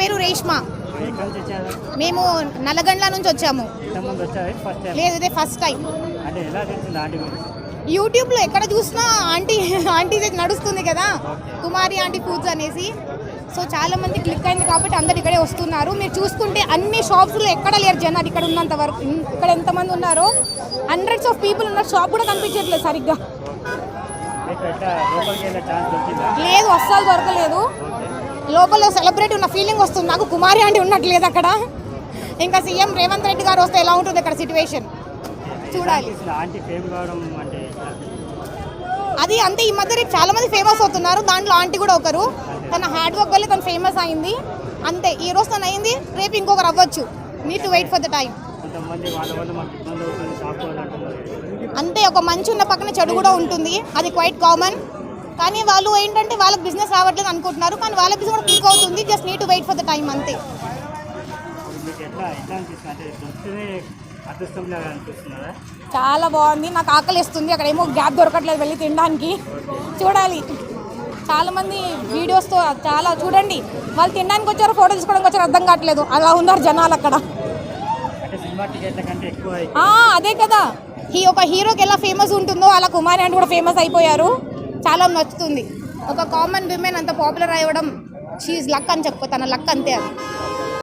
పేరు రేష్మ. మేము నల్లగండ్ల నుంచి వచ్చాము. లేదు ఇదే ఫస్ట్ టైం యూట్యూబ్లో ఎక్కడ చూసినా ఆంటీ ఆంటీ నడుస్తుంది కదా. కుమారి ఆంటీ ఫుడ్స్ అనేసి. సో చాలా మంది క్లిక్ అయింది కాబట్టి అందరు ఇక్కడే వస్తున్నారు. మీరు చూసుకుంటే అన్ని షాప్స్లో ఎక్కడ లేరు జనాలు ఇక్కడ ఉన్నంత వరకు. ఇక్కడ ఎంతమంది ఉన్నారో హండ్రెడ్స్ ఆఫ్ పీపుల్ ఉన్నారు షాప్ కూడా కనిపించట్లేదు సరిగ్గా. లేదు అస్సలు దొరకలేదు. లోపల సెలబ్రిటీ ఉన్న ఫీలింగ్ వస్తుంది. నాకు కుమారి ఆంటీ ఉన్నట్లేదు అక్కడ. ఇంకా సీఎం రేవంత్ రెడ్డి గారు వస్తే ఎలా ఉంటుంది అక్కడ సిచ్యువేషన్ చూడాలి. అంటే? అది అంతే ఈ మధ్య చాలా మంది ఫేమస్ అవుతున్నారు. దాంట్లో ఆంటీ కూడా ఒకరు. తన హార్డ్ వర్క్ వల్ల తను ఫేమస్ అయింది. అంతే ఈ రోజు తను అయింది రేపు ఇంకొకరు అవ్వచ్చు. Need to wait for the time అంతే ఒక మంచి ఉన్న పక్కన చెడు కూడా ఉంటుంది. అది క్వైట్ కామన్ కానీ వాళ్ళు ఏంటంటే వాళ్ళకి బిజినెస్ రావట్లేదు అనుకుంటున్నారు కానీ వాళ్ళ బిజినెస్ కూడా క్లిక్ అవుతుంది just need to wait for the time అంతే. చాలా బాగుంది. నాకు ఆకలి ఇస్తుంది అక్కడ ఏమో గ్యాప్ దొరకట్లేదు వెళ్ళి తినడానికి. చూడాలి. చాలా మంది వీడియోస్తో చాలా చూడండి. వాళ్ళు తినడానికి వచ్చారు ఫోటో తీసుకోవడానికి వచ్చారు అర్థం కావట్లేదు. అలా ఉన్నారు జనాలు అక్కడ. అదే కదా. ఈ ఒక హీరోకి ఎలా ఫేమస్ ఉంటుందో అలా కుమారి అంటే కూడా ఫేమస్ అయిపోయారు. చాలా నచ్చుతుంది. ఒక కామన్ విమెన్ అంత పాపులర్ అవ్వడం షీఈ్ లక్ అని చెప్పు తన లక్ అంతే అది.